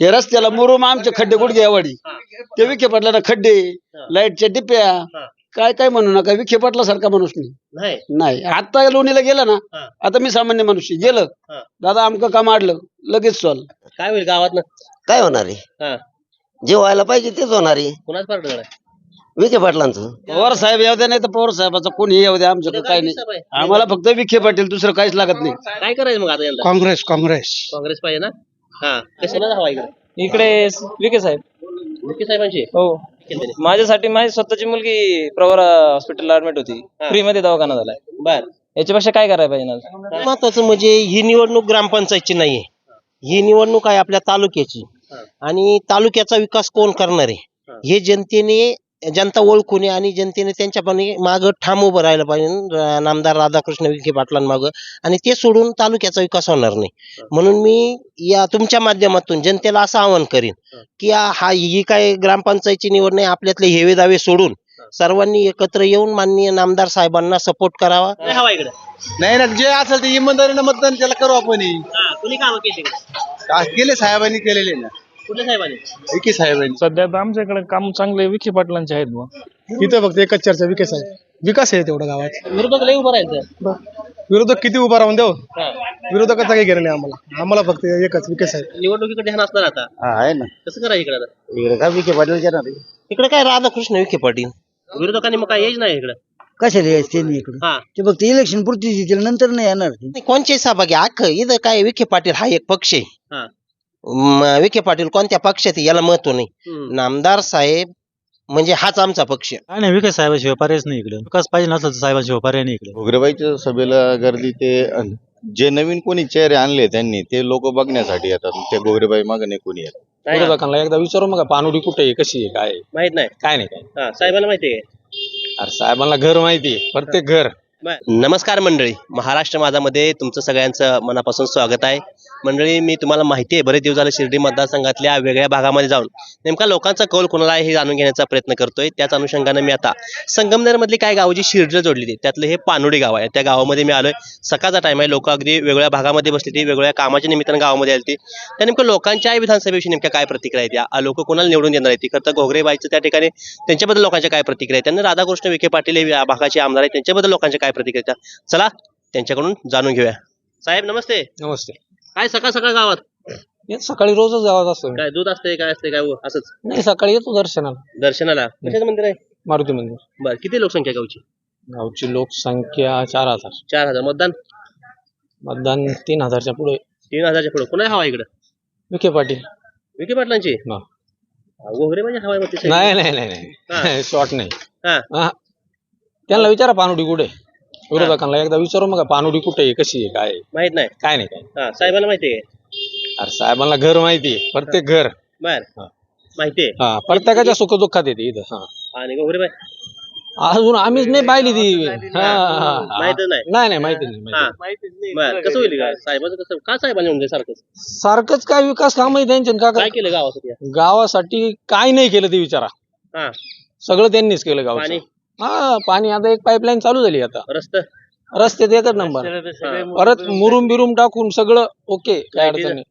हे रस्त्याला मुरुम आमचे खड्डे गुडघ्यावाडी ते विखे पाटलाना खड्डे लाईटच्या टिप्या काय काय म्हणू नका विखे पाटलासारखा माणूस नाही. नाही. आता लोणीला गेलं ना. आता मी सामान्य माणूस आहे. गेलं. दादा आमचं काम आडलं. लगेच सॉल्व काय होईल गावात काय होणार आहे? हा. जे व्हायला पाहिजे तेच होणार आहे. कुणाच पार्ट आहे? विखे पाटलांचं. पवार साहेब येऊ द्या नाही तर पवार साहेबाचा कोणी येऊ द्या आमच्याकडे काय नाही. आम्हाला फक्त विखे पाटील दुसरं काहीच लागत नाही. काय करायचं मग आता यंदा? काँग्रेस काँग्रेस. काँग्रेस पाहिजे ना? हा कशाला हवा इकडे? इकडे विके साहेब. मुख्य साहेबांची? हो. माझ्यासाठी माझी स्वतःची मुलगी प्रवर हॉस्पिटलला ऍडमिट होती. फ्री मध्ये दवाखाना झालाय. बर. याच्यापेक्षा काय करायला पाहिजे? महत्वाचं म्हणजे ही निवडणूक ग्रामपंचायतची नाहीये. ही निवडणूक आहे आपल्या तालुक्याची. आणि तालुक्याचा विकास कोण करणार आहे? हे जनतेने जनता ओळखून आणि जनतेने त्यांच्या पण माग ठाम उभं राहिलं पाहिजे. नामदार राधाकृष्ण विखे पाटलांमागं आणि ते सोडून तालुक्याचा विकास होणार नाही. म्हणून मी या तुमच्या माध्यमातून जनतेला असं आवाहन करीन की हा ही काय ग्रामपंचायतची निवड नाही आपल्यातले हेवे दावे सोडून सर्वांनी एकत्र येऊन माननीय नामदार साहेबांना सपोर्ट करावा. हवा इकडे? नाही ना जे असेल ते इमानदारीनं मतदान त्याला करू आपण. हा कुणी कामं केले साहेबांनी केलेले ना. कुठल्या साहेबांनी? विखे साहेबांनी सध्या तर आमच्याकडे काम चांगले विखे पाटलांचे आहेत मग इथं फक्त एकच चर्चा विकास आहे विकास आहे तेवढं गावात. विरोधक लय उभं राहायचं विरोधक किती उभा राहून देऊ. विरोधकाचा काही घेणं नाही आम्हाला. आम्हाला फक्त एकच विकास आहे निवडणुकीकडे ध्यान असणार आता? आहे ना. कसं करायचं इकडे आता? इकडे काय विखे पाटील येणार आहे इकडे काय राधाकृष्ण विखे पाटील? विरोधकांनी मग काय यायच नाही इकडे? कशाला यायचं त्यांनी इकडे? हा. ते फक्त इलेक्शन पुरती देतील नंतर नाही येणार. ते. नाही, कोणचे सहभागी? अख्खं इथं काय विखे पाटील हा एक पक्ष आहे. हा. म, विखे पाटील कोणत्या पक्षात आहे याला महत्त्व नाही. नामदार साहेब म्हणजे हाच आमचा पक्ष. काय नाही विकास साहेबाशिवाय पर्यायच नाही इकडे. विकास पाहिजे नसलं तर साहेबाशिवाय पर्याय नाही इकडे. घोगरेबाईच्या सभेला गर्दी ते अन- जे नवीन कोणी चेहरे आणले त्यांनी ते लोक बघण्यासाठी येतात. ते घोगरेबाई मागे नाही कोणी येत विरोधकांना एकदा विचारू मग पानुडी कुठे आहे कशी आहे काय आहे? माहीत नाही. काय नाही काय हा साहेबांना माहिती आहे अरे साहेबांना घर माहिती आहे प्रत्येक घर. नमस्कार मंडळी महाराष्ट्र माझामध्ये तुमचं सगळ्यांचं मनापासून स्वागत आहे. मंडळी मी तुम्हाला माहिती आहे बरेच दिवस झाले शिर्डी मतदारसंघातल्या वेगळ्या भागामध्ये जाऊन. नेमका लोकांचा कौल कोणाला आहे हे जाणून घेण्याचा प्रयत्न करतोय. त्याच अनुषंगाने मी आता संगमनेरमधली काय गावं जी शिर्डीला जोडली होती त्यातलं हे पानोडी गाव आहे. त्या गावामध्ये मी आलोय. सकाळचा टाइम आहे. लोक अगदी वेगळ्या भागामध्ये बसली ती वेगळ्या कामाच्या निमित्तानं गावामध्ये आली ती त्या नेमकं लोकांच्या विधानसभेविषयी नेमक्या काय प्रतिक्रिया आहेत या? लोक कोणाला निवडून देणार आहेत? खरं तर घोगरेबाईचं त्या ठिकाणी त्यांच्याबद्दल लोकांच्या काय प्रतिक्रिया आहेत? त्यांना राधाकृष्ण विखे पाटील हे भागाचे आमदार आहेत. त्यांच्याबद्दल लोकांच्या काय प्रतिक्रिया चला त्यांच्याकडून जाणून घेऊया. साहेब नमस्ते. नमस्ते. काय सकाळ सकाळ गावात? सकाळी रोजच गावात असतो काय दूध असते काय असते काय व- असंच? नाही सकाळी येतो दर्शनाला. दर्शनाला? कशाचं मंदिर आहे? मारुती मंदिर. बर किती लोकसंख्या आहे गावची? गावची लोकसंख्या चार हजार. चार हजार. मतदान? मतदान तीन हजारच्या पुढे. तीन हजारच्या पुढे. कुणा हवा इकडं? विखे पाटील. विखे पाटलांची? हा. वगैरे म्हणजे हवाय मग नाही नाही नाही हा. नाही शॉर्ट नाही. हा. हा. त्यांना विचारा पानुडी कुठे? विरोधकांना एकदा विचारू मग पानुडी कुठे आहे कशी आहे काय आहे? माहीत नाही. काय नाही काय हा साहेबांना माहिती आहे. अरे साहेबांना घर माहिती आहे प्रत्येक घर. बर. हा. माहिती आहे. हा प्रत्येकाच्या सुख दुःखात येते इथं हा. आणि बाय अजून आम्हीच नाही पाहिली ती. हा, हा, हा. माहितच नाही. नाही नाही माहिती नाही हा. माहिती. बर कसं होईल काय साहेबाचं कसं का साहेबांनी म्हणजे सारखं? सारखंच काय विकास काम आहे त्यांचे काय केलं गावासाठी? गावासाठी काय नाही केलं ते विचारा. हा. सगळं त्यांनीच केलं गाव पाणी? हा पाणी आता एक पाईपलाईन चालू झाली आता. रस्त? रस्त्यात एकच नंबर परत मुरुम बिरुम टाकून सगळं ओके काय अडचण नाही.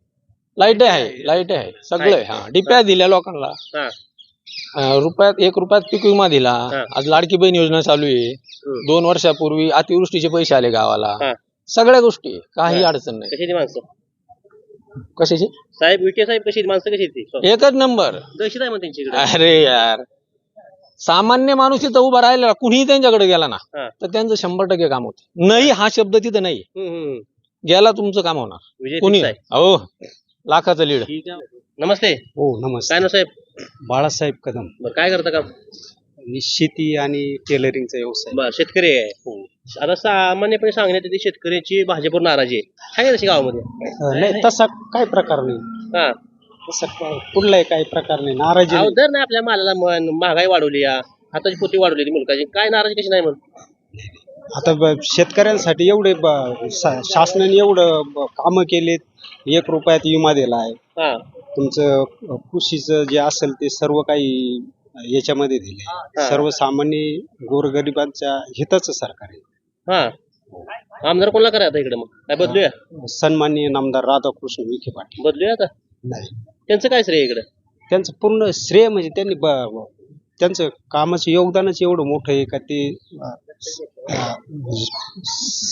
लाइट आहे लाइट आहे. सगळं आहे. हा डिप्या दिल्या लोकांना. हा. अं, रुपयात एक रुपयात पीक विमा दिला. हा. आज लाडकी बहीण योजना चालू आहे. हम्म. दोन वर्षापूर्वी अतिवृष्टीचे पैसे आले गावाला. हा. सगळ्या गोष्टी काही. अडचण नाही. कशी ती माणसं? कशाची? साहेब विखे साहेब कशी माणसं कशी ती? एकच नंबर दहशत आहे मग त्यांची इकडे. अरे यार. सामान्य माणूस तिथं उभा राहिला कुणीही त्यांच्याकडे गेला ना हा. तर त्यांचं शंभर टक्के काम होत. नाही हा शब्द तिथं नाही. गेला तुमचं काम होणार. विजय कुणी. हो लाखाचं लीड ठीक आहे. नमस्ते. हो नमस्कार काय ना साहेब? बाळासाहेब कदम. बरं काय करता काम? शेती आणि टेलरिंगचा व्यवसाय. बर शेतकरी आहे. आता सामान्यपणे सांगण्यात येते शेतकऱ्याची भाजपवर नाराजी आहे. आहे तशी गावामध्ये? नाही तसा काय प्रकार नाही. हा. तसा कुठलाही काही प्रकार नाही. नाराजी अहो, दर नाही आपल्या मालाला महागाई वाढवली या. हाताची पोती वाढवली मुलकाची. काय नाराजी कशी नाही म्हण आता ब- शेतकऱ्यांसाठी एवढे ब- शा- शासनाने एवढं काम केलेत. एक रुपयात विमा दिला आहे हा. तुमचं अ, कृषीचं जे असेल ते सर्व काही याच्यामध्ये दिले. सर्वसामान्य गोरगरिबांच्या हिताचं सरकार आहे. हा. आमदार कोणाला करा आता इकडे मग? काय बदलूया? सन्माननीय नामदार राधाकृष्ण विखे पाटील. बदलूया आता? नाही. त्यांचं काय श्रेय इकडे? त्यांचं पूर्ण श्रेय म्हणजे त्यांनी ब- त्यांचं कामाचं योगदानच एवढं मोठं आहे का ते अं, अं,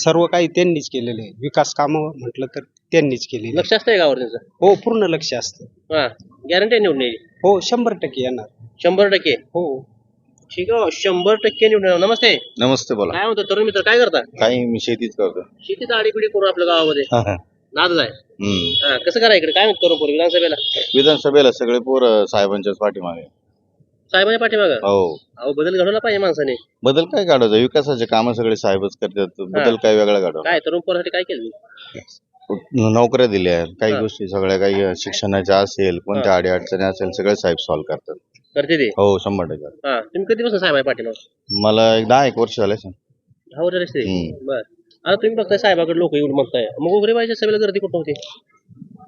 सर्व काही त्यांनीच केलेलं आहे. विकास कामं म्हटलं तर त्यांनीच केलेली लक्ष असतंय गावावर त्यांचं हो पूर्ण लक्ष असतं. हा. गॅरंटी निवडून यायची? हो शंभर टक्के येणार. शंभर टक्के? हो. ठीक आहे हो, शंभर टक्के निवडून येणार. नमस्ते. नमस्ते बोला. काय म्हणतो तरुण मित्र काय करता? काही मी शेतीच करतो शेतीचा आडीपिडी करू आपल्या गावामध्ये. नादच आहे. हम्म. हा, कसं करा इकडे? काय म्हणतो तरुण पोर विधानसभेला? विधानसभेला सगळे पोर साहेबांच्याच पाठीमागे. साहेबांच्या पाठीमागं? हो. अहो बदल घडवला पाहिजे माणसाने. बदल काय काढायचं विकासाचे काम सगळे साहेबच करतात. बदल काय वेगळा काय तरुण पोरासाठी काय केलं? नोकऱ्या दिल्या. काही हा. गोष्टी सगळ्या काही शिक्षणाच्या असेल कोणत्या अडी अडचणी असेल सगळे साहेब सॉल्व्ह करतात. करते ते? हो शंभर टक्के. हा तुम्ही कधीपासून साहेबांच्या पाठीमाग? मला एक दहा एक वर्ष झाले असेल. हा वर रस्ते हम्म. बर. आता तुम्ही बघताय साहेबाकडे लोक येऊन म्हणताय. मग पाहिजे सभेला गर्दी कुठं होती?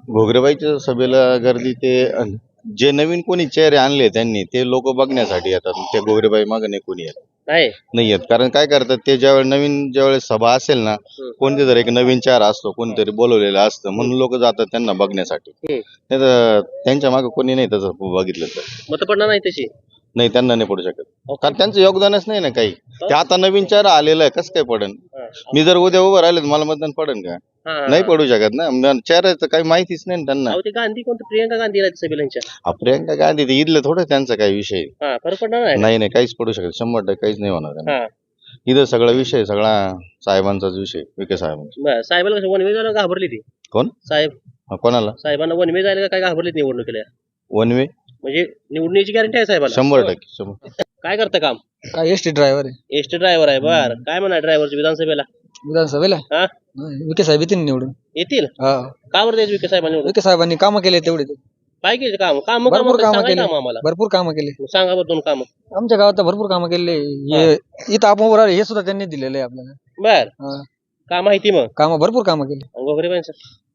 घोगरेबाईच्या सभेला गर्दी ते अन- जे नवीन कोणी चेहरे आणले त्यांनी ते लोक बघण्यासाठी येतात. ते घोगरेबाई मागे नाही कोणी येत. नाही? नाही येत. कारण काय करतात ते ज्यावेळेस नवीन ज्यावेळेस सभा असेल ना कोणते तरी एक नवीन चेहरा असतो कोणतरी बोलवलेला असतं म्हणून लोक जातात त्यांना बघण्यासाठी. हम्म. नाही तर त्यांच्या मागे कोणी नाही तसं बघितलं तर. मत पडणार नाही तशी. नाही त्यांना नाही पडू शकत. कारण त्यांचं योगदानच नाही ना काही. ते आता नवीन चेहरा आलेला आहे कसं काय पडन. मी जर उद्या उभं राहिलो तर मला मतदान पडन का? हा, नाही. पडू शकत ना. मग काही माहितीच नाही ना त्यांना. अहो ते गांधी कोणतं? प्रियंका गांधी राहते हा, प्रियंका गांधी ते इथलं थोडं त्यांचा काही विषय हा फरक पडणार नाही नाही नाही काहीच पडू शकत. शंभर टक्के काहीच नाही होणार त्यांना. हा. इथं सगळा विषय सगळा साहेबांचाच विषय विखे साहेबांचा. बर साहेबाला कसं वनवे जायला घाबरली ती? कोण? साहेब. हा, कोणाला? साहेबांना वनवे जायला काय घाबरलीत निवडणुकीला? वनवे म्हणजे निवडण्याची गॅरंटी आहे साहेबाला? शंभर टक्के शंभर काय करतं काम? काय एस टी ड्रायव्हर आहे. एसटी ड्रायव्हर आहे बर. काय म्हणा ड्रायव्हरची विधानसभेला? विधानसभेला? हा? विखे साहेब येतील निवडून. येतील? हा. का बरं द्यायचं साहेबांनी निवडून? विखे साहेबांनी कामं केले तेवढे. काय केलं काम. काम भरपूर कामं केले. आम्हाला. भरपूर कामं केले. सांगा बरं दोन काम. आमच्या गावात तर भरपूर कामं केले. हे इथं आपण उभं राहिलो हे सुद्धा त्यांनी दिलेलं आहे आपल्याला. बर. हा. का माहिती मग? कामं भरपूर कामं केली. गोगरे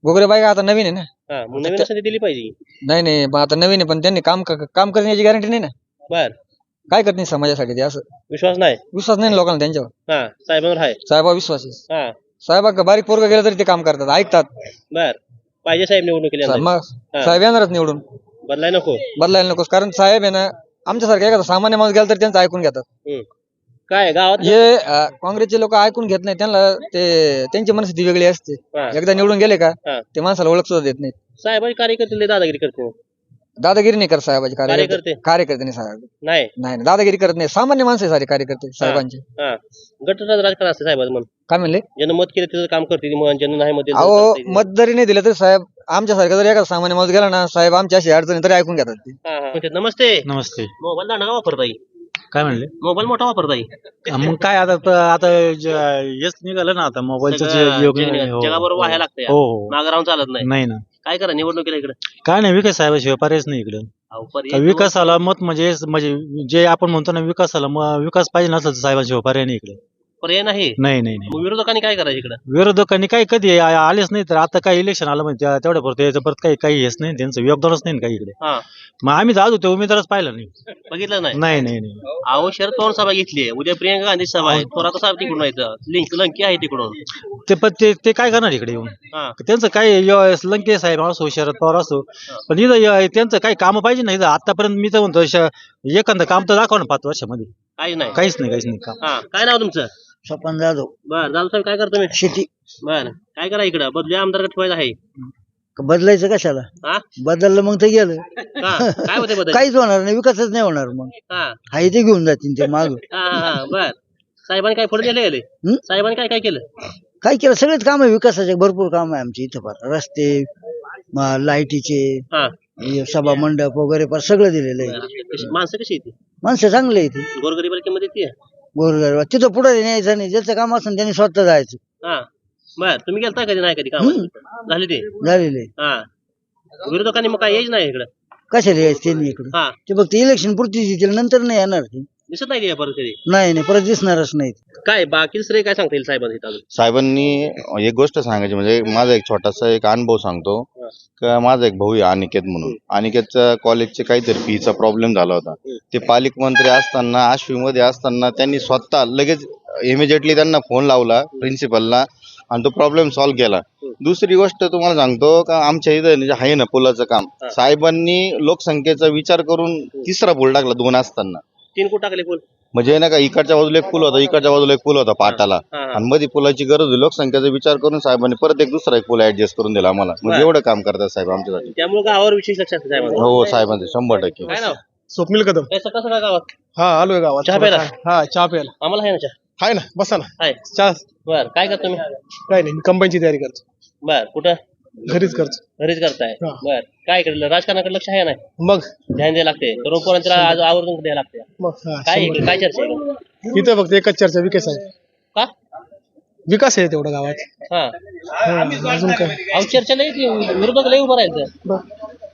गोगरे बाई आता नवीन आहे ना. हा मग नवीन संधी दिली पाहिजे. नाही नाही आता नवीन आहे पण त्यांनी काम क- काम करण्याची गॅरंटी नाही ना. बर. काय करत नाही समाजासाठी ते असं? विश्वास नाही? विश्वास नाही ना लोकांना त्यांच्यावर. हा साहेबांवर आहे. साहेबा विश्वास आहे. हा. साहेबा का बारीक पोरग गेलं तरी ते काम करतात ऐकतात. बर. पाहिजे साहेब निवडणुकीला मग. साहेब येणारच निवडून. बदलाय नको. बदलायला नकोस कारण साहेब आहे ना आमच्यासारखं एखादा सामान्य माणूस गेला तर त्यांचं ऐकून घेतात. हम्म. काय गावात? हे अं, काँग्रेसचे लोक ऐकून घेत नाही त्यांना ते त्यांची मनस्थिती वेगळी असते. हा. एकदा निवडून गेले का हा. ते माणसाला ओळख सुद्धा देत नाहीत. साहेबांची कार्यकर्ते लय दादागिरी करते. दादागिरी नाही करत साहेबाचे कार्यकर्ते? कार्यकर्ते? कार्यकर्ते नाही साहेब. नाही. नाही नाही, दादागिरी करत नाही. सामान्य माणसं आहे सारे कार्यकर्ते साहेबांचे. हा. गटराज राजकारण असते म्हणून. काय म्हणले? ज्यानं मत केलं त्याचं काम करते मग ज्यानं नाही मत दिलं अहो त्याचं. मत जरी नाही दिलं तरी साहेब आमच्यासारखं जर एखादा सामान्य माणूस गेला ना साहेब आमच्या अशी अडचणी तरी ऐकून घेतात ते. हा, हा. म्हणते, नमस्ते. नमस्ते. मोबाईल दांडा वापरता येईल काय म्हणले? मोबाईल मोठा वापरता येईल हा, मग काय आता आता ज- हेच निघालं ना आता मोबाईलचं जे सगळं योग जग- हो, जगाबरोबर हो. व्हायला लागतंय. हो हो. मागं राहून चालत नाही. नाही ना. काय करा निवडणुकीला इकडे? काय नाही विकास साहेबाशिवाय पर्यायच नाही इकडं. अहो, का पर्याय विकासाला मत म्हणजे म्हणजे जे आपण म्हणतो ना विकासाला म- विकास पाहिजे नसलं तर साहेबाशिवाय पर्याय नाही इकडे. पर्याय नाही. नाही नाही नाही. मग विरोधकांनी काय करायचं इकडे? विरोधकांनी काही कधी आ- आलेच नाही तर आता काही इलेक्शन आलं म्हणजे त्या- तेवढ्या परत याचं परत काही काही हेच नाही त्यांचं योगदानच नाही ना काही इकडे. हा. मग आम्ही जाऊ ते उमेदवारच पाहिलं नाही. बघितलं नाही? नाही नाही नाही. अहो शरद पवार सभा घेतली उद्या प्रियंका गांधी सभा आहे. थोरात साहेब तिकडून लिंक लंकी आहे तिकडून. ते पण ते ते काय करणार इकडे येऊन? हा. त्यांचं काय य- लंके साहेब असो शरद पवार असो पण इथं य- त्यांचं काही काम पाहिजे ना इथं. आतापर्यंत मी तर म्हणतो श- एखादं काम तर दाखवा ना पाच वर्षामध्ये. काही नाही. काहीच नाही काहीच नाही काम. हा. काय नाव तुमचं? स्वपन जाधव. बर जाधव साहेब काय करतो मी शेती. बर काय करा इकडं? बदली आमदार ठेवायचं आहे. बदलायचं कशाला? हा? बदललं मग ते गेलं. का काय होते बदल? काहीच होणार नाही विकासच नाही होणार मग. हा. हाय ते घेऊन जातील ते माग. हा हा हा बर. साहेबांनी काय फळ दिले गेले हं? साहेबांनी काय काय केलं? काय केलं? सगळेच काम आहे विकासाचे भरपूर काम आहे आमचे इथं फार. रस्ते म- लाईटीचे हा. हे सभा मंडप वगैरे फार सगळं दिलेलं आहे. कशी- माणसं कशी येते माणसं चांगले आहे ते गोरगरीबाला किंमत येते गोरगरीब तिथं पुढे न्यायचं नाही. ज्याचं काम असेल त्यांनी स्वतः जायचं. हा. बर. तुम्ही गेलता कधी नाही कधी काम झाले ते? झालेले. हा. विरोधकांनी मग काय यायच नाही इकडं? कशाला यायचं? त्यांनी इकडं. हा. ते फक्त इलेक्शन पुरती येतील. नंतर नाही येणार ते. दिसत नाही परत कधी नाही नाही परत दिसणारच नाही काय बाकी श्रेय काय सांगता येईल साहेबांनी इथं अजून? साहेबांनी एक गोष्ट सांगायची म्हणजे माझा एक छोटासा एक अनुभव सांगतो. का माझा एक भाऊ आहे अनिकेत म्हणून. अनिकेतचा कॉलेजचे काहीतरी फीचा प्रॉब्लेम झाला होता. ते पालिक मंत्री असताना आश्वी मध्ये असताना त्यांनी स्वतः लगेच इमिजिएटली त्यांना फोन लावला प्रिन्सिपलला आणि तो प्रॉब्लेम सॉल्व्ह केला. दुसरी गोष्ट तुम्हाला सांगतो का आमच्या इथं जे आहे ना पुलाचं काम. साहेबांनी लोकसंख्येचा विचार करून तिसरा पूल टाकला दोन असताना. तीन कोट टाकले पूल म्हणजे ना का इकडच्या बाजूला एक पूल होता इकडच्या बाजूला एक पूल होता पाटाला. हा, हा. आणि मध्ये पुलाची गरज होती लोकसंख्येचा विचार करून साहेबांनी परत एक दुसरा एक पूल ऍडजस्ट करून दिला आम्हाला. म्हणजे. एवढं काम करतात साहेब आमच्यासाठी. त्यामुळे गावावर विशेष लक्षात आहे साहेबांचं. हो साहेबांचे शंभर टक्के. काय नाव? स्वप्नील कदम. काय सकाळ सकाळ गावात? हा आलोय गावात. चहा प्यायला? हा चहा प्यायला. आम्हाला आहे ना चहा? हाय ना बसा ना. चहा. बर काय करतो तुम्ही? काय नाही कंबाईनची तयारी करतो. बर कुठं? घरीच करतो. घरीच करताय? हा. बर. काय इकडे राजकारणाकडे लक्ष आहे ना मग. ध्यान द्यायला लागते. तरुण पोरांचं आज आवर्जून द्यायला लागते. मग. हा, काय शंभर. इकडे? काय चर्चा आहे इकडे? इथं फक्त एकच चर्चा विकास आहे. का? विकास आहे तेवढा गावात. हा. हा, अजून काय? अहो चर्चा नाही ती विरोधक लई उभं राहायचं. बरं.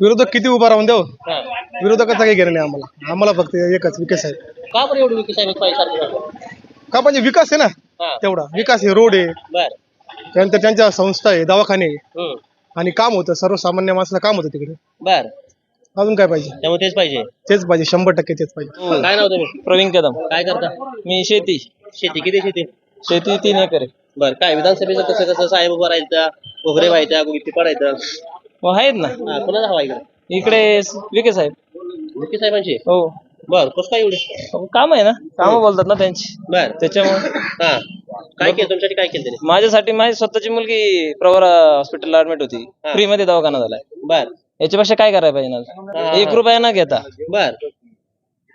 विरोधक किती उभा राहून देऊ? हा. विरोधकाचा काही घेणं नाही आम्हाला. आम्हाला फक्त एकच विकास आहे. का बरं एवढं विकास आहे? पाहिजे सारखं का म्हणजे विकास आहे ना हा. तेवढा. विकास आहे रोड आहे. बर. त्यानंतर त्यांच्या संस्था आहे दवाखाने आहे. हम्म. आणि काम होतं सर्वसामान्य माणसाला काम होतं तिकडे. बर. अजून काय पाहिजे? त्यामुळे तेच पाहिजे. तेच पाहिजे शंभर टक्के तेच पाहिजे. काय नाव तुम्ही प्रवीण कदम. काय करता? मी शेती. शेती किती शेती? शेती तीन एकर आहे. बर काय विधानसभेचं कसं कसं? साहेब उभं राहायचं घोगरे व्हायच्या गुगीती पडायचं मग आहेत ना. हा कोणाचा हवा इकडे? इकडे विके साहेब. विखे साहेबांची? हो. बर कसं काय एवढे? काम आहे ना. काम बोलतात ना त्यांची. बर. त्याच्यामुळे. हा. काय केलं? तुमच्यासाठी काय केलं त्याने माझ्यासाठी माझी स्वतःची मुलगी प्रवरा हॉस्पिटलला ऍडमिट होती. हा. फ्री मध्ये दवाखाना झालाय. बर. याच्यापेक्षा काय करायला पाहिजे हा. ना एक रुपया न घेता. बर.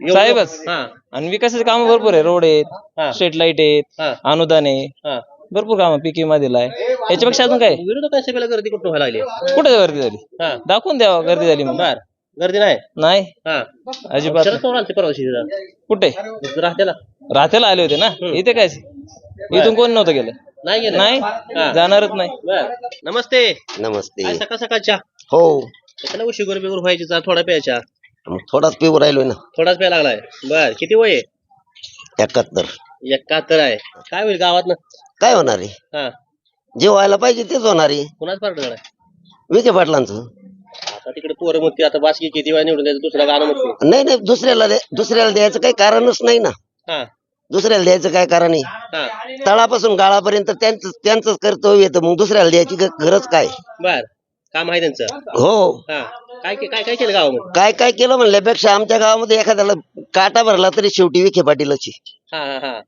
एवढं- साहेबच. हा. आणि विकासाचे काम भरपूर आहे. रोड हा. आहेत स्ट्रीट लाइट आहेत हा. अनुदान आहे. हा. भरपूर काम पीक विमा दिलाय. याच्यापेक्षा अजून काय? सभेला गर्दी कुठं व्हायला लागली? कुठे गर्दी झाली? हा. दाखवून द्यावा गर्दी झाली मग बर. गर्दी नाही? नाही. हा. अजिबात शरद पवार आलते परवा दिवशी तिथं. कुठे? राहत्याला राहतेला आले होते ना? इथे काय? इथून कोण नव्हतं गेलं? नाही गेलं. नाही? हा. जाणारच नाही. बर. नमस्ते. नमस्ते. सकाळ सकाळच्या? हो. कशाला उशी शुगर बिगर व्हायची? थोडा प्यायच्या. थोडाच पिऊ राहिलोय ना. थोडाच प्यायला लागलाय. बर. किती वय आहे? एकाहत्तर. एकाहत्तर आहे. काय होईल गावात ना काय होणार आहे? हा. जे व्हायला पाहिजे तेच होणार आहे. कुणाच पार्ट आहे विखे पाटलांचं. आता तिकडे पोरं म्हणते आता बासकी किती वेळा निवडून द्यायचं दुसरा गाणं म्हणते नाही नाही दुसऱ्याला दुसऱ्याला द्यायचं काही कारणच नाही ना. हा. दुसऱ्याला द्यायचं काय कारण आहे? तळापासून गाळापर्यंत त्यांचं त्यांचंच कर्तव्य येतं मग दुसऱ्याला द्यायची ग- गरज काय? बर. काम आहे त्यांचं? हो. हा. काय के- काय काय केलं गावामध्ये? काय काय केलं म्हणल्यापेक्षा आमच्या गावामध्ये एखाद्याला काटा भरला तरी शेवटी विखे पाटीलच. हा हा हा.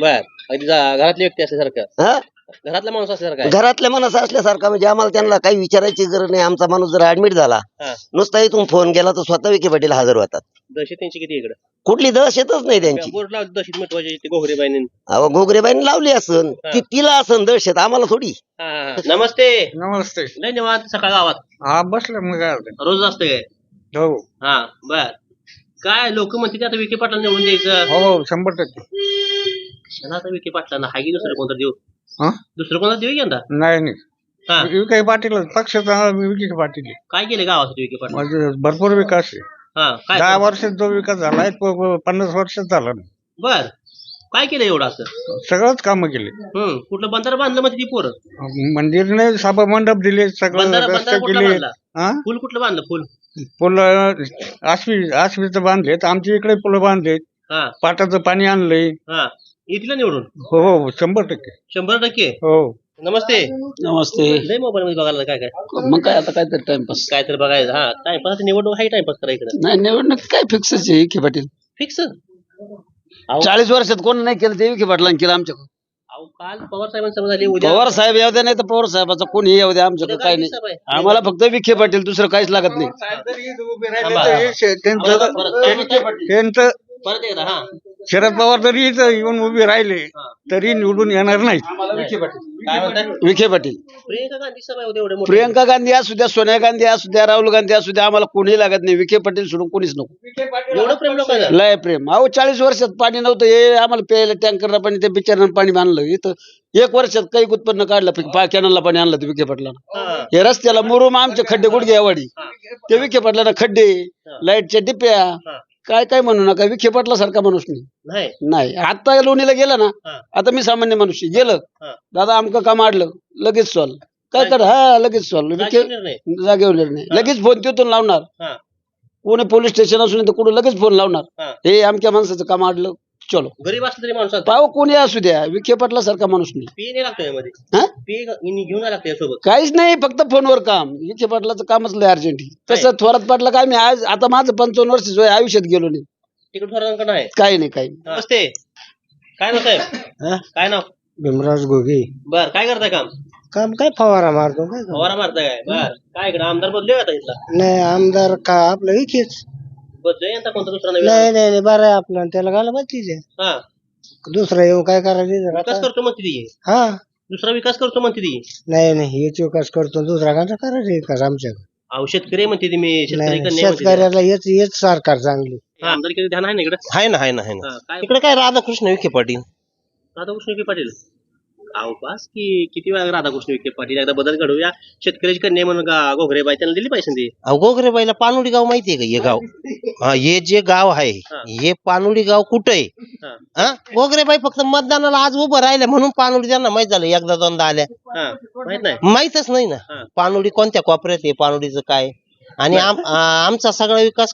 बर. अगदी जा- घरातली व्यक्ती असल्यासारखं. हा? घरातला माणूस असल्यासारखं आहे. घरातल्या माणूस असल्यासारखा म्हणजे आम्हाला त्यांना काही विचारायची गरज नाही. आमचा माणूस जर ऍडमिट झाला हा. नुसता इथून फोन केला तर स्वतः विखे पाटील हजर होतात. दहशत त्यांची किती इकडे? कुठली दहशतच नाही त्यांची. बोर्ड लावली दहशत मिटवायची ती गोहरे बाईने. अहो घोगरेबाईने लावली असन. हा. ती तिला असन दहशत आम्हाला थोडी. हा हा, हा. नमस्ते. नमस्ते. नाही निवांत सकाळ गावात. हा बसलं मग काय होतं? रोज असते काय? हो. हा बर. काय लोक म्हणते ते आता विखे पाटला निवडून द्यायचं? हो हो शंभर टक्के. कशाला आता विखे पाटला हाय की दुसरं कोणतं देऊ? हा? दुसरं कोणतं देऊ यंदा? नाही नाही. हा. विखे पाटील पक्ष विखे पाटील आहे. काय केलं गावासाठी विखे पाटला? म्हणजे भरपूर विकास आहे. हा काय दहा वर्षात जो विकास झाला आहे तो प- पन्नास वर्षात झाला नाही. बर. काय केलं एवढं असं? सगळंच कामं केले. हम्म कुठलं बंधारा बांधलं मग ती पोरं? मंदिरने सभा मंडप दिले सगळं बंधारा रस्ते बंधारा कुठला केले. बांधला? हा? फुल कुठलं बांधलं? फुल? पुल आश्वी आश्वीचं बांधलेत. आमच्या इकडे पुल बांधलेत. हा. पाटाचं पाणी आणलंय. हा. येतील निवडून? हो हो शंभर टक्के. शंभर टक्के? हो. नमस्ते. नमस्ते. लय मोबाईल मध्ये बघायला काय काय? मग काय आता काय तर टाइमपास काय तर बघायचं. हा टाइमपास निवडणूक हाय टाइमपास करा इकडे. नाही निवडणूक काय फिक्सच आहे विखे पाटील? फिक्स अहो. चाळीस वर्षात कोण नाही केलं ते विखे पाटलांनी केलं आमच्याकडे अहो, काल पवार उद्या पवार साहेब येऊ द्या नाही तर पवार साहेबाचा कोणी येऊ द्या आमच्याकडे काय नाही. साहेब आहे. आम्हाला फक्त विखे पाटील दुसरं काहीच लागत नाही. थांबा. त्यांचं परत एकदा हा. शरद पवार जरी इथं येऊन उभे राहिले तरी निवडून येणार नाही. काय म्हणताय? विखे पाटील. प्रियंका गांधी सभा होते एवढे मोठे. प्रियंका गांधी असू द्या सोनिया गांधी असू द्या राहुल गांधी असू द्या आम्हाला कोणी लागत नाही. विखे पाटील सोडून कोणीच नको. एवढं प्रेम लोकांना लय प्रेम. अहो चाळीस वर्षात पाणी नव्हतं हे आम्हाला प्यायला टँकरला पाणी त्या बिचारानं पाणी आणलं इथं एक वर्षात काही उत्पन्न काढलं पा कॅनलला पाणी आणलं ते विखे पाटलानं. हा. रस्त्याला मुरुम आमचे खड्डे गुडघे वाडी ते विखे पाटलानं खड्डे लाईटच्या डिप्या. काय काय म्हणू नका विखे पाटला सारखा माणूस नाही नाही. नाही. आता लोणीला गेला ना हा. आता मी सामान्य माणूस आहे. गेलं. हा. दादा आमचं काम आडलं. लगेच सॉल्व काय कर? हा लगेच सॉल्व जागेवर निर्णय जागेवर नाही. लगेच फोन तिथून लावणार. हा. कोणी पोलीस स्टेशन असून तर कुठं लगेच फोन लावणार. हा. हे आमच्या माणसाचं काम आडलं. चलो. गरीब असलं तरी माणूस पाव कोणी असू द्या विखे पाटला सारखा माणूस नाही. पी नाही लागतो यामध्ये. हा? पी घेऊन जायला लागतं सोबत काहीच नाही फक्त फोनवर काम. विखे पाटलाचं कामच लय अर्जंट तसं थोरात पाटला काय मी आज आता माझं पंचावन्न वर्ष जो आहे, आयुष्यात गेलो नाही. तिकडे थोरांकडे आहे काही नाही काही नाही. नमस्ते. काय नाव साहेब काय नाव? भीमराज गोगे बर काय करताय काम? काम काय फवारा मारतो काय? फवारा मारताय काय? बर. काय इकडे आमदार बदले आता इथला? नाही आमदार का आपलं विखेच आता कोणता दुसरा नवीन नाही नाही नाही, बरं आहे आपलं. त्याला घाला हा. दुसरा येऊन काय करायचं विकास? करतो म्हणते ती. हा. दुसरा विकास करतो म्हणते ती. नाही नाही हेच विकास करतो दुसरा का करायचं विकास आमच्या अहो शेतकरी म्हणते ती मी. शेतकरी नाही कन्या म्हणते ती. शेतकऱ्याला हेच हेच सरकार चांगली. हा, ध्यान आहे ना इकडे? आहे ना आहे ना आहे ना. काय इकडे काय राधाकृष्ण विखे पाटील? राधाकृष्ण विखे पाटील. अहो पास की किती वेळा राधाकृष्ण विखे पाटील? एकदा बदल घडवूया. शेतकऱ्याची कन्या म्हणून गा- घोगरे बाई त्यांना दिली पाहिजे अहो गोगरेबाईला पानुडी गाव माहितीये का? हे गाव. हा हे जे गाव आहे हा. हे पानुडी गाव कुठं आहे? हा. हा? गोगरेबाई फक्त मतदानाला आज उभं राहिल्या म्हणून पानुडी त्यांना माहीत झालं एकदा दोनदा आल्या. हा. माहीत नाही? माहितच नाही हा. ना पानुडी कोणत्या कोपऱ्यात आहे पानुडीचं काय? आणि आम- आ- आमचा सगळा विकास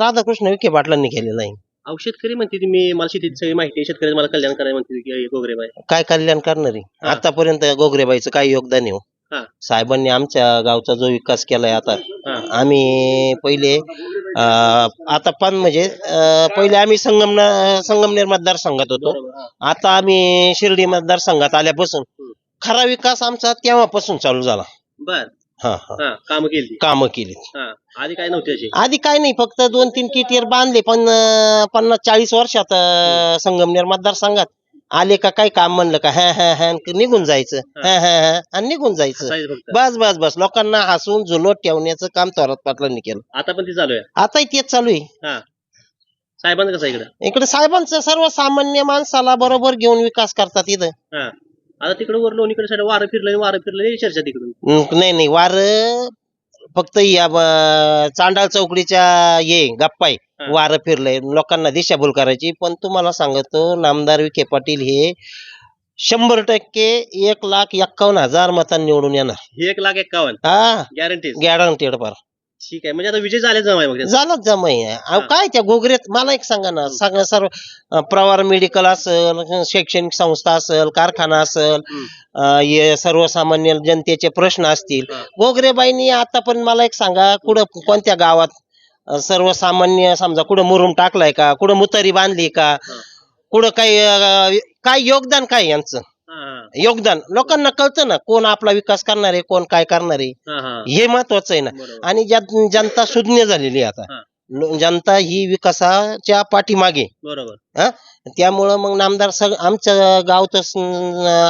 राधाकृष्ण विखे पाटलांनी केलेला आहे. अहो शेतकरी म्हणते ती. मी मला शेतीची सगळी माहिती आहे. शेतकऱ्याचं मला कल्याण करायला म्हणते ती की घोगरे बाई काय कल्याण करणारी? हा. आतापर्यंत गोगरेबाईचं काय योगदान आहे हो? हा. साहेबांनी आमच्या गावचा जो विकास केलाय आता हा. आम्ही पहिले अं, आता पण म्हणजे अं, पहिले आम्ही संगम संगमनेर मतदारसंघात होतो. बरोबर हा. आता आम्ही शिर्डी मतदारसंघात आल्यापासून खरा विकास आमचा तेव्हापासून चालू झाला. बर. हा हा. हा काम केली. कामं केली. हा आधी काय नव्हती आधी काय नाही फक्त दोन तीन किटीयर बांधले पण अं, पन्नास चाळीस वर्षात अं, संगमनेर मतदारसंघात आले का काय काम म्हणलं का हा हा हा निघून जायचं. हा. हा हा आणि निघून जायचं. फक्त. बस बस बस. लोकांना हसून झुलत ठेवण्याचं काम थोरात पाटलांनी केलं. आता पण ती चालू आहे? आताही तेच चालू आहे. हा. साहेबांचं कसं इकडं? इकडे साहेबांचं सर्वसामान्य माणसाला बरोबर घेऊन विकास करतात इथं. हा. आता तिकडे वर लोणीकडे साईड वारं फिरलं वारं फिरलं चर्चा तिकडून हम्म, नाही नाही वार फक्त या ब- चांडाळ चौकडीच्या ये गप्पाय हा. वार फिरलंय लोकांना दिशाभूल करायची. पण तुम्हाला सांगतो नामदार विखे पाटील हे शंभर टक्के एक लाख एक्कावन्न हजार मतांनी निवडून येणार. एक लाख एक्कावन्न. हा. गॅरंटी गॅरंटेड पार. ठीक आहे म्हणजे आता विजय झाले जमाय मग त्याचा. झालंच जमाई अहो. काय त्या गोगरेत मला एक सांगा ना सांगा सर्व अं, प्रवार मेडिकल असेल शैक्षणिक संस्था असेल कारखाना असेल हम्म. अं, हे सर्वसामान्य जनतेचे प्रश्न असतील हा. गोगरेबाईंनी आतापर्यंत मला एक सांगा कुठं कोणत्या गावात अं, सर्वसामान्य समजा कुठं मुरुम टाकलाय का कुठं मुतारी बांधली का हा. कुठं काही अं, काय योगदान काय यांचं योगदान. लोकांना कळतं ना कोण आपला विकास करणार आहे कोण काय करणार. आहे हा. महत्वाचं आहे ना. आणि ज्यात जनता सुज्ञ झालेली आहे आता. जनता ही विकासाच्या पाठीमागे. बरोबर. हा? त्यामुळं मग नामदार सग आमचं गाव तर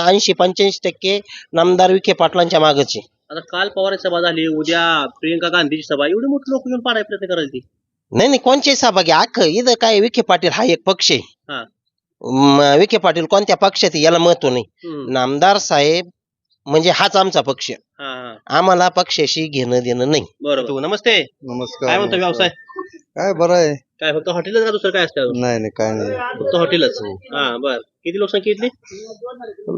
ऐंशी पंच्याऐंशी टक्के नामदार विखे पाटलांच्या मागच. आता काल पवारांची सभा झाली उद्या प्रियंका गांधीची सभा. एवढी मोठी लोक येऊन पाडायचा प्रयत्न करायला ती. नाही नाही कोणचे सहभागी अख्ख इथं काय विखे पाटील हा एक पक्ष आहे. विखे पाटील कोणत्या पक्षात याला महत्त्व नाही. नामदार साहेब म्हणजे हाच आमचा पक्ष. आम्हाला पक्षाशी घेणं देणं नाही. बरोबर. नमस्ते. नमस्कार काय म्हणतो व्यवसाय? काय बरं आहे? काय फक्त हॉटेलच का दुसरं काय असतं अजून? नाही नाही काय नाही. फक्त हॉटेलच. हा बर. किती लोकसंख्या इथली?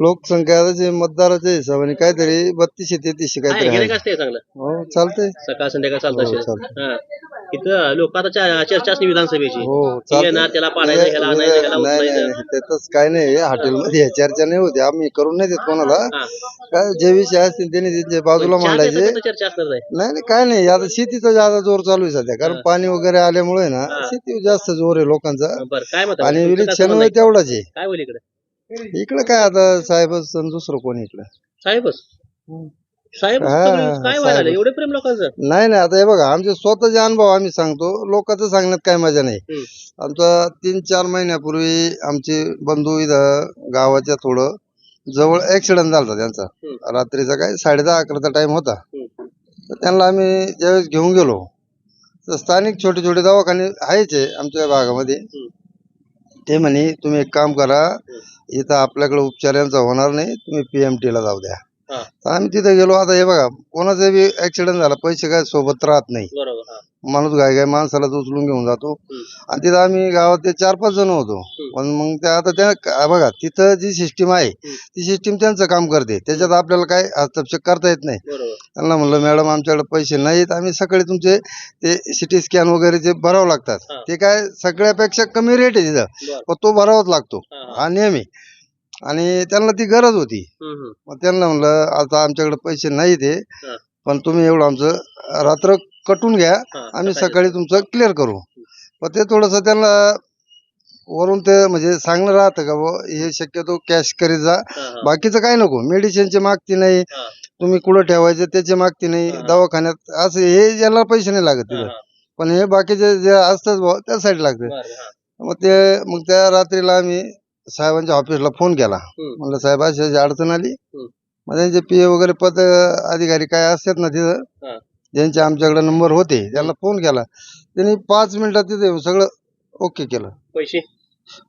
लोकसंख्या मतदाराच्या हिशोबाने काहीतरी बत्तीसशे तेहतीसशे काहीतरी आहे. असते चांगलं? हो चालतंय. सकाळ संध्याकाळ चालत हो, असेल. चालतं. हा. इथं लोक आता चा- चर्चा असते विधानसभेची. हो ठीक आहे ना, त्याला पाडायचं, ह्याला आणायचं, ह्याला नाही उचलायचं. नाही त्यातच काय नाही. हॉटेलमध्ये ह्या चर्चा नाही होती. आम्ही करून नाही देत कोणाला. हा. काय जे विषय असतील त्यांनी त्यांचे बाजूला चहा मांडायचे. तर चर्चा असणार नाही नाही नाही काय नाही. आता शेतीचा जादा जोर चालू आहे सध्या. कारण. पाणी वगैरे आल्यामुळे ना हा. शेती जास्त जोर आहे लोकांचा. बर काय म्हणता? आणि तुमचं काय इलेक्शन आहे? तेवढाच आहे. काय होईल इकडे? इकडे काय आता साहेबच आणि दुसरं कोणी इकडे? साहेबच? साहेब हा, सगळे काय व्हायला साहेबच. एवढे प्रेम लोकांचं? नाही नाही आता हे बघा आमचे स्वतःचे अनुभव आम्ही सांगतो. लोकांचं सांगण्यात काय मजा नाही. हम्म. आमचा तीन चार महिन्यापूर्वी आमचे बंधू इथं गावाच्या थोडं जवळ ऍक्सिडेंट झाला होता त्यांचा. हम्म. रात्रीचा काय साडे दहा अकराचा टाइम होता. हम्म. तर त्यांना आम्ही ज्यावेळेस घेऊन गेलो स्थानिक छोटे छोटे दवाखाने आहेच आहे आमच्या भागामध्ये. ते म्हणे तुम्ही एक काम करा इथं आपल्याकडे उपचार यांचा होणार नाही तुम्ही पीएमटी ला जाऊ द्या. हा. तर आम्ही तिथे गेलो आता हे बघा कोणाचा बी ऍक्सिडेंट झाला पैसे काय सोबत राहत नाही. बरोबर हा. माणूस गाय गाय माणसाला उचलून घेऊन जातो. हम्म. आणि तिथं आम्ही गावात ते चार पाच जण होतो. पण मग त्या आता त्या का- बघा तिथं जी सिस्टीम आहे ती सिस्टीम त्यांचं काम करते. त्याच्यात आपल्याला काय हस्तक्षेप करता येत नाही. बरोबर. त्यांना म्हणलं मॅडम आमच्याकडे पैसे नाहीत. आम्ही सकाळी तुमचे ते सिटी स्कॅन वगैरे जे भरावं लागतात. हा. ते काय सगळ्यापेक्षा कमी रेट आहे तिथं. बरं. पण तो भरावाच लागतो. हा, हा. हा आहे आणि त्यांना ती गरज होती हम्म. मग त्यांना म्हणलं आता आमच्याकडे पैसे नाही ते हा. पण तुम्ही एवढं आमचं रात्र कटून घ्या हा, आम्ही सकाळी. सकाळी तुमचं क्लिअर करू पण ते थोडंसं त्यांना वरून ते म्हणजे सांगणं राहतं का बुवा हे शक्यतो कॅश करीत जा हा, हा. बाकीचं काही नको मेडिसिनची मागती नाही हा. तुम्ही कुठं ठेवायचं त्याची मागती नाही हा. दवाखान्यात असं हे याला पैसे नाही लागत तिथं हा. पण हे बाकीचे जे असतात बुवा त्यासाठी लागतं बरं, हा. मग ते मग त्या रात्रीला आम्ही साहेबांच्या ऑफिसला फोन केला. म्हणलं साहेब अशी अशी अडचण आली. मग त्यांचे पी वगैरे पद अधिकारी काय असतात ना. तिथं ज्यांचे आमच्याकडे नंबर होते त्यांना फोन केला. त्यांनी पाच मिनिटात तिथे येऊन सगळं ओके केलं. पैसे?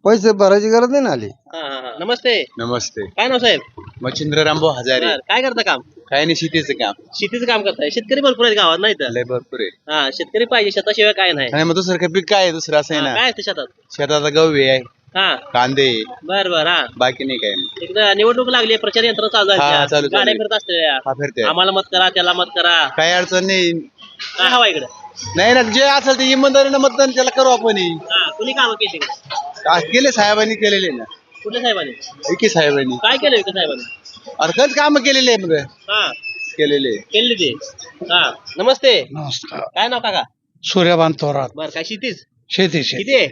पैसे भरायची गरज नाही ना आली. नमस्ते. नमस्ते. काय नाव साहेब? मच्छिंद्र रामभाऊ हजारे. बरं, काय करता काम? काय नाही शेतीचं काम. शेतीचं काम करताय. शेतकरी भरपूर आहेत गावात नाही तर लय भरपूर आहे हा शेतकरी पाहिजे शेताशिवाय काय नाही. आणि मग दुसरं काय? पीक काय आहे? दुसरं असं आहे हा, ना. काय असतं शेतात? शेताचा गहू आहे. हा. कांदे. बर बर हा. बाकी नाही काय नाही एकदा निवडणूक लागली आहे, प्रचार यंत्र चालू आहे. हा, त्या. चालू, चालू. गाड्या फिरत हा फिरते आम्हाला मत करा त्याला मत करा. काय अडचण नाही. काय हवा इकडे? नाही ना जे असेल ते इमानदारीनं मतदान त्याला करू आपण. हा कुणी कामं केली इकडे? आ, केले साहेबांनी केलेले ना. कुठल्या साहेबांनी? एकी साहेबांनी. काय केलं विकास साहेबांनी? अर्धच काम केलेले आहे मग. हा. केलेले. केली ते. हा. नमस्ते. नमस्कार. काय नाव काका? सूर्यबान थोरात. बर काय शेतीच? शेती शेती. किती आहे?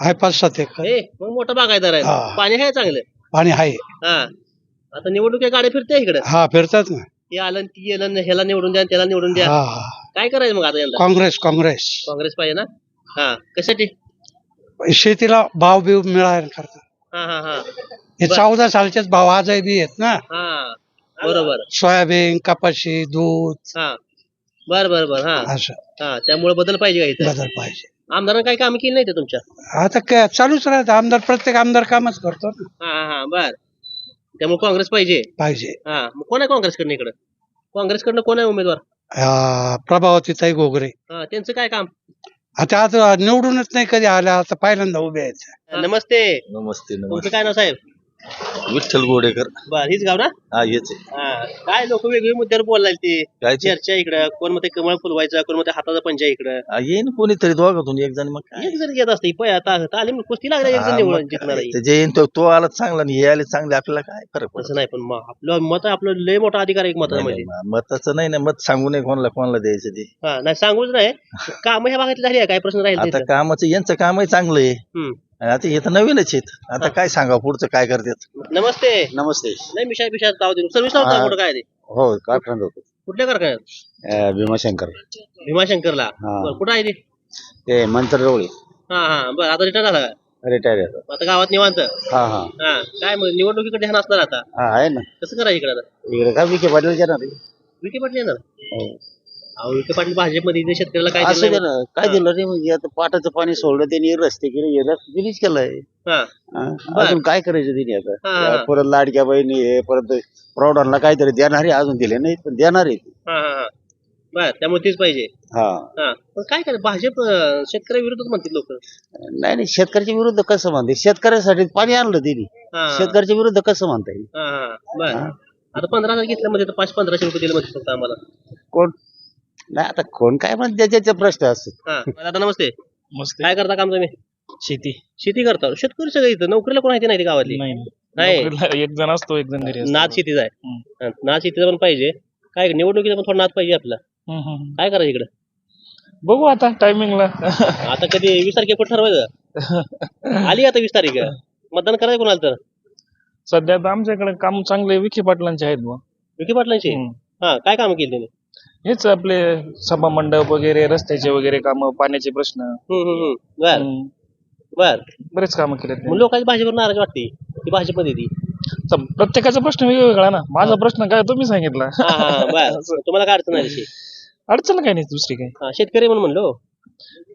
आहे पाच सात एकर. हे मग मोठा बागायदार आहे हा. पाणी आहे चांगलं? पाणी आहे. हा. आता निवडणुकी गाडी फिरते इकडे. हा फिरतात ना. हे आलं आणि ती गेलं आणि ह्याला निवडून द्या आणि त्याला निवडून द्या. हा. हा काय करायचं मग आता काँग्रेस काँग्रेस. काँग्रेस पाहिजे ना? हा. कशासाठी? शेतीला भाव बिव मिळायला करता हा हा हा. हे बर. चौदा सालचेच भाव आजही बी आहेत ना. हा. बरोबर. सोयाबीन कपाशी दूध. हा. बर बर बर. हा. असं. हा त्यामुळे बदल पाहिजे का इथं? बदल पाहिजे. आमदारांनी काही काम केली नाही ते तुमच्या? आता काय चालूच राहतं. आमदार प्रत्येक आमदार कामच करतो. ना हा हा हा बर. त्यामुळे काँग्रेस पाहिजे. पाहिजे. हा मग कोण आहे काँग्रेसकडनं इकडं? काँग्रेसकडनं कोण आहे उमेदवार? आ, प्रभावतीताई गोगरे. हा त्यांचं काय काम? आता आता निवडूनच नाही कधी आल्या आता पहिल्यांदा उभे आहेत. नमस्ते. नमस्ते तुमचं काय नाव साहेब? विठ्ठल गोडेकर. बर हीच गाव ना? हा येच हा. काय लोक वेगवेगळे मुद्द्यावर बोलायला ते? काय चर्चा इकडं कोण म्हणते कमळ फुलवायचं कोण म्हणते हाताचा पंजा इकडं. येईन कोणीतरी दोघातून एक जण मग एक जण घेत असते पया तालीम कुस्ती लागल्या एक जण निवडून जिंकणार आहे. जे येईन तो तो आला चांगला आणि हे आले चांगले आपल्याला काय फरक तसं नाही पण मग आपलं मत आपलं लय मोठा अधिकार आहे एक मतामध्ये. मताचं नाही ना मत सांगू नये कोणाला कोणाला द्यायचं ते. हा नाही सांगूच नाही. काम ह्या भागात झाली आहे काय प्रश्न राहील आता? कामाचं यांचं कामही चांगलं आहे. हम्म. आता तर नवीनच आहेत. आता काय सांगा पुढचं काय करतात? नमस्ते. नमस्ते. नाही मिशा हा. कुठं काय ते? हो काय फ्रेंड होतो कुठल्या कारखान्यात भीमाशंकर. भीमाशंकरला? हा. बरं, कुठं आहे ते? ते मंत्ररवळी हा हा. बरं आता रिटर्न आला का? रिटायर आता. गावात निवांत? हा हा. हा. काय मग निवडणुकीकडे ध्यान असणार आता? हा आहे ना. कसं करायचं इकडे आता? इकडे काय विखे पाटील आहे? विखे पाटील येणार? हो. अहो विखे पाटील भाजपमध्ये इथे शेतकऱ्याला काय असं ना? काय दिलं रे म्हणजे आता पाटाचं पाणी सोडलं त्यांनी रस्ते केले रस्ते दिलीच केलंय. हा. हा, बर. अजून काय करायचं तिने हा, आता. परत लाडक्या बहिणी हे परत प्रौढांना काहीतरी देणार आहे अजून दिले नाही पण देणार आहे हा हा हा. बर त्यामुळे तीच पाहिजे. हा. हा. पण काय करायचं भाजप अं, शेतकऱ्याविरोधात म्हणतील लोक. नाही नाही शेतकऱ्याच्या विरुद्ध कसं म्हणते? शेतकऱ्यासाठी पाणी आणलं तिने हा. शेतकऱ्याच्या विरुद्ध कसं म्हणता येईल? हा बर. आता पंधरा हजार घेतल्यामध्ये तर पाच पंधराशे रुपये दिले म्हणते फक्त आम्हाला. कोण? नाही आता कोण काय म्हणते त्याच्याचे प्रश्न असतात हा दादा नमस्ते. मस्त काय करता काम तुम्ही? शेती. शेती करता. शेतकरी सगळं इथं. नोकरीला कोण आहे नाही ती गावातली? नाही नाही. एक जण असतो एक जण घरी नाद शेतीचा आहे. हा, नाद शेतीचा पण पाहिजे. काय निवडणुकीचा पण थोडा नाद पाहिजे आपला. काय करायचं इकडं? बघू आता टायमिंगला आता कधी वीस तारखे कुठं ठरवायचं? आली आता वीस तारीख? मतदान करायचं कोणाला तर? सध्या तर आमच्याकडे काम चांगले विखे पाटलांचे आहेत मग विखे पाटलांची? हा काय काम केली त्यांनी? हेच आपले सभा मंडप वगैरे रस्त्याचे वगैरे काम पाण्याचे प्रश्न. बर. हम्म. बर. बरेच काम केले मग लोकांची भाजपवर नाराज वाटते ती भाजपमध्ये ती. प्रत्येकाचा प्रश्न वेगवेगळा ना. माझा प्रश्न काय तुम्ही सांगितला. हा हा हा, बर. तुम्हाला काय अडचण आहे तशी अडचण काय नाही दुसरी काय. हा, शेतकरी म्हणून म्हणलो.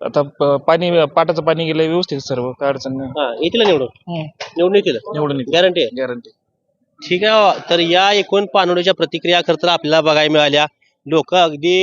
आता प- पाणी पाटाचं पाणी गेलंय व्यवस्थित सर्व काय अडचण नाही. हा येतील निवडून? हम्म. निवडून येतील? निवडून गॅरंटी आहे. गॅरंटी ठीक आहे तर या एकूण पानोडीच्या प्रतिक्रिया खरं तर आपल्याला बघायला मिळाल्या. लोक अगदी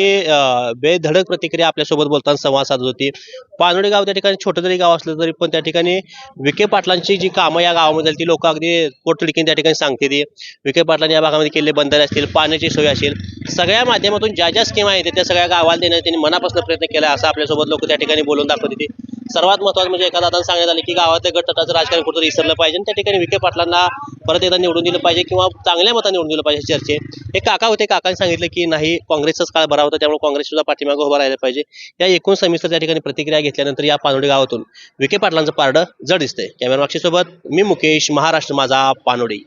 बेधडक प्रतिक्रिया आपल्यासोबत बोलताना संवाद साधत होती. पानोडी गाव त्या ठिकाणी छोटं जरी गाव असलं तरी पण त्या ठिकाणी विखे पाटलांची जी कामं या गावामध्ये झाली ती लोक अगदी पोटतिडकीने त्या ठिकाणी सांगते ती. विखे पाटलांनी या भागामध्ये केलेले बंधारे असतील पाण्याची सोय असेल सगळ्या माध्यमातून ज्या ज्या स्कीम आहेत त्या सगळ्या गावाला देण्याचा त्यांनी मनापासून प्रयत्न केला असं आपल्यासोबत लोक त्या ठिकाणी बोलून दाखवत होती. सर्वात महत्वाचं म्हणजे एका दादांना सांगण्यात आलं की गावातल्या गटतटाचं राजकारण कुठं विसरलं पाहिजे आणि त्या ठिकाणी विखे पाटलांना परत एकदा निवडून दिलं पाहिजे किंवा चांगल्या मताने निवडून दिलं पाहिजे चर्चे हे काका होते काकांनी सांगितलं की नाही काँग्रेसचाच काळ बरा होता त्यामुळे काँग्रेस सुद्धा पाठीमागं उभा राहायला पाहिजे. या एकूण समिस्तर त्या ठिकाणी प्रतिक्रिया घेतल्यानंतर या पानोडी गावातून विखे पाटलांचं पारडं जड दिसतंय. कॅमेरा सोबत मी मुकेश महाराष्ट्र माझा पानोडी.